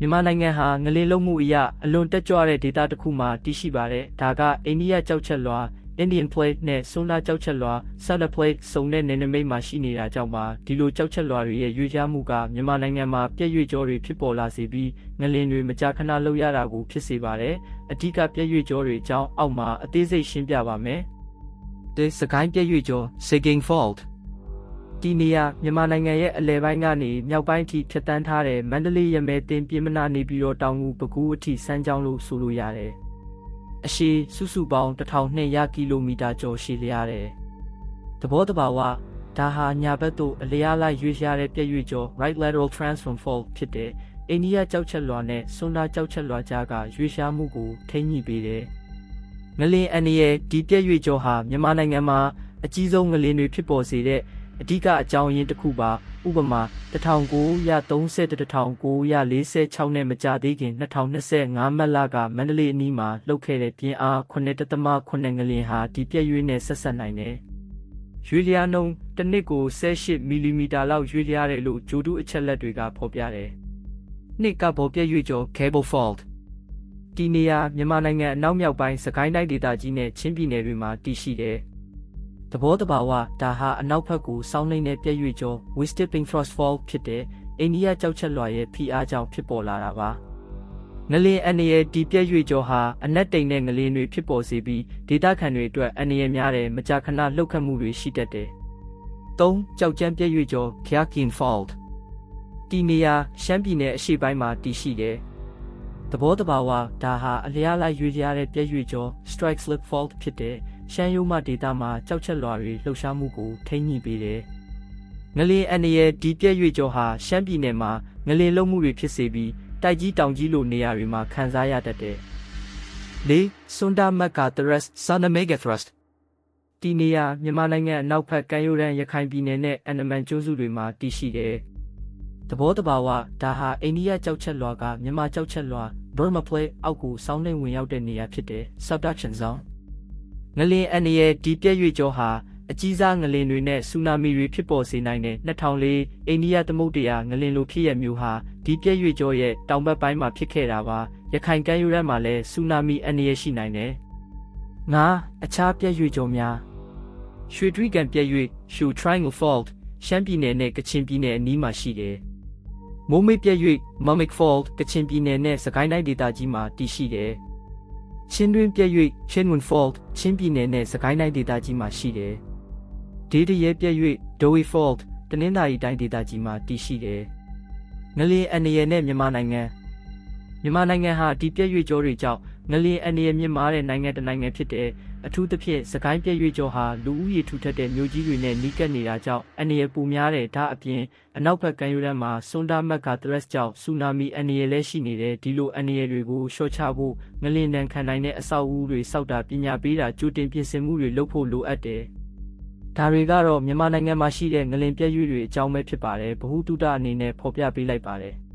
မြန်မာနိုင်ငံဟာငလင်လုံးမှုအရာအလွန်တက်ကြွတဲ့ဒေသတစ်ခုမှာတည်ရှိပါတယ်။ဒါကအိန္ဒိယကြောက်ချက်လွှာ Indian Plate နဲ့ဆွန်နာကြောက်ချက်လွှာ Southern Plate စုံတဲ့နယ်နိမိတ်မှာရှိနေတာကြောင့်ပါဒီလိုကြောက်ချက်လွှာတွေရဲ့ရွေးချယ်မှုကမြန်မာနိုင်ငံမှာပြည့်ရွေ့ကြောတွေဖြစ်ပေါ်လာစေပြီးငလင်တွေမကြာခဏလှုပ်ရတာကိုဖြစ်စေပါတယ်။အဓိကပြည့်ရွေ့ကြောတွေအကြောင်းအောက်မှာအသေးစိတ်ရှင်းပြပါမယ်။ဒီစကိုင်းပြည့်ရွေ့ကြော Sigging Fault, ဒီနေရာမြန်မာနိုင်ငံရဲ့အလဲပိုင်းကနေမြောက်ပိုင်းအထိဖြတ်တန်းထားတဲ့မန္တလေးရမဲတင်ပြင်းမနာနေပြီးတော့တောင်ငူပကူးအထိစမ်းကြောင်းလို့ဆိုလို့ရတယ်။အရှိစုစုပေါင်း1200ကီလိုမီတာကျော်ရှည်လျားတယ်။သဘောတဘာဝဒါဟာညာဘက်သို့အလျားလိုက်ရွေ့ရတဲ့ပြည့်ရွေ့ကျော် right lateral transform fault ဖြစ်တဲ့အိန္ဒိယကြောက်ချက်လွှာနဲ့ဆွန်နာကြောက်ချက်လွှာကြားကရွေ့ရှားမှုကိုထိန်းညှိပေးတယ်။ငလင်အန်ဒီရဲ့ဒီပြည့်ရွေ့ကျော်ဟာမြန်မာနိုင်ငံမှာအကြီးဆုံးငလင်တွေဖြစ်ပေါ်စေတဲ့ အဓိကအကြောင်းရင်းတစ်ခုပါဥပမာ1930-1946နဲ့မကြသေးခင်2025မတ်လကမန္တလေးအနီးမှာလှုပ်ခဲ့တဲ့ပြင်းအား9.8ငလျင်ဟာဒီပြည့်ရွေးနဲ့ဆက်ဆက်နိုင်တယ်။ရွေလျားနှုန်းတစ်နှစ်ကို18မီလီမီတာလောက်ရွေလျားတယ်လို့ဂျိုတုအချက်လက်တွေကဖော်ပြတယ်။နှစ်ကပေါ်ပြည့်ရွေးကျော် Cable Fault, ဒီနေရာမြန်မာနိုင်ငံအနောက်မြောက်ပိုင်းစကိုင်းတိုင်းဒေသကြီးနဲ့ချင်းပြည်နယ်တွေမှာတည်ရှိတယ်။ သဘောတဘာဝဒါဟာအနောက်ဘက်ကိုစောင်းနေတဲ့ပြည့်ရွေ့ကျော် Wisdiping Frost Fall ဖြစ်တဲ့အိန္ဒိယကြောက်ချက်လွှာရဲ့ဖိအားကြောင့်ဖြစ်ပေါ်လာတာပါ။ငလင်အနေရဲ့ဒီပြည့်ရွေ့ကျော်ဟာအနက်တိမ်တဲ့ငလင်တွေဖြစ်ပေါ်စေပြီးဒေသခံတွေအတွက်အနေရများတဲ့မကြာခဏလှုပ်ခတ်မှုတွေရှိတတ်တယ်။၃ကြောက်ကြမ်းပြည့်ရွေ့ကျော် Kyakin Fault, ဒီနေရာရှမ်းပြည်နယ်အရှေ့ပိုင်းမှာတည်ရှိတယ်။သဘောတဘာဝဒါဟာအလျားလိုက်ရွေ့ရတဲ့ပြည့်ရွေ့ကျော် strike slip fault ဖြစ်တဲ့ ရှမ်းရိုးမဒေတာမှာကြောက်ချက်လွှာတွေလှုပ်ရှားမှုကိုထိန်းညှိပေးတယ်။ငလင်အန်ရဲ့ဒီပြည့်ရွေ့ကျော်ဟာရှမ်းပြည်နယ်မှာငလင်လုံးမှုတွေဖြစ်စေပြီးတိုက်ကြီးတောင်ကြီးလိုနေရာတွေမှာခံစားရတတ်တယ်။၄စွန်ဒါမက်ကသရစ် Sunamega Thrust, ဒီနေရာမြန်မာနိုင်ငံအနောက်ဘက်ကမ်းရိုးတန်းရခိုင်ပြည်နယ်နဲ့အန်ဒမန်ကျွန်းစုတွေမှာတည်ရှိတယ်။သဘောတဘာဝဒါဟာအိန္ဒိယကြောက်ချက်လွှာကမြန်မာကြောက်ချက်လွှာ Burma Plate အောက်ကိုစောင်းနှိမ်ဝင်ရောက်တဲ့နေရာဖြစ်တဲ့ subduction zone ငလင်အန်ဒီရဲ့ဒီပြည့်ရွေ့ကျော်ဟာအကြီးစားငလင်တွေနဲ့ဆူနာမီတွေဖြစ်ပေါ်စေနိုင်တဲ့2004အိန္ဒိယသမုဒ္ဒရာငလင်လိုဖြစ်ရမျိုးဟာဒီပြည့်ရွေ့ကျော်ရဲ့တောင်ဘက်ပိုင်းမှာဖြစ်ခဲ့တာပါရခိုင်ကမ်းရိုးတန်းမှာလည်းဆူနာမီအန္တရာယ်ရှိနိုင်တယ်ငါအခြားပြည့်ရွေ့ကျော်များရွှေတွီကန်ပြည့်ရွေ့ Shu Triangle Fault ရှမ်းပြည်နယ်နဲ့ကချင်ပြည်နယ်အနီးမှာရှိတယ်မိုးမိတ်ပြည့်ရွေ့ Mamic Fault ကချင်ပြည်နယ်နဲ့စကိုင်းတိုင်းဒေသကြီးမှာတည်ရှိတယ် ချင်းတွင်းပြည့်၍ချင်းဝင် fault ချင်းပြည်နယ်နဲ့စကိုင်းတိုင်းဒေသကြီးမှာရှိတယ်။ဒေးတရဲပြည့်၍ Dewey fault တနင်္သာရီတိုင်းဒေသကြီးမှာတည်ရှိတယ်။ငလျင်အန်ရနဲ့မြန်မာနိုင်ငံမြန်မာနိုင်ငံဟာဒီပြည့်၍ကြောတွေကြောင့် ငလျင်အန်ရမြင့်မားတဲ့နိုင်ငံတစ်နိုင်ငံဖြစ်တဲ့အထူးသဖြင့်စကိုင်းပြည့်၍ကြောဟာလူဦးရေထူထပ်တဲ့မြို့ကြီးတွေနဲ့နီးကပ်နေတာကြောင့်အန်ရပူများတဲ့ဒါအပြင်အနောက်ဘက်ကမ်းရိုးတန်းမှာစွန်ဒါမက်ကသရက်ကြောင့်ဆူနာမီအန်ရလည်းရှိနေတယ်ဒီလိုအန်ရတွေကိုရှော့ချဖို့ငလျင်တန်ခံနိုင်တဲ့အဆောက်အဦတွေစောက်တာပညာပေးတာကြိုတင်ပြင်ဆင်မှုတွေလုပ်ဖို့လိုအပ်တယ်ဒါတွေကတော့မြန်မာနိုင်ငံမှာရှိတဲ့ငလင်ပြည့်ရွေ့တွေအကြောင်းပဲဖြစ်ပါတယ်။ဗဟုတုတအနေနဲ့ဖော်ပြပေးလိုက်ပါတယ်။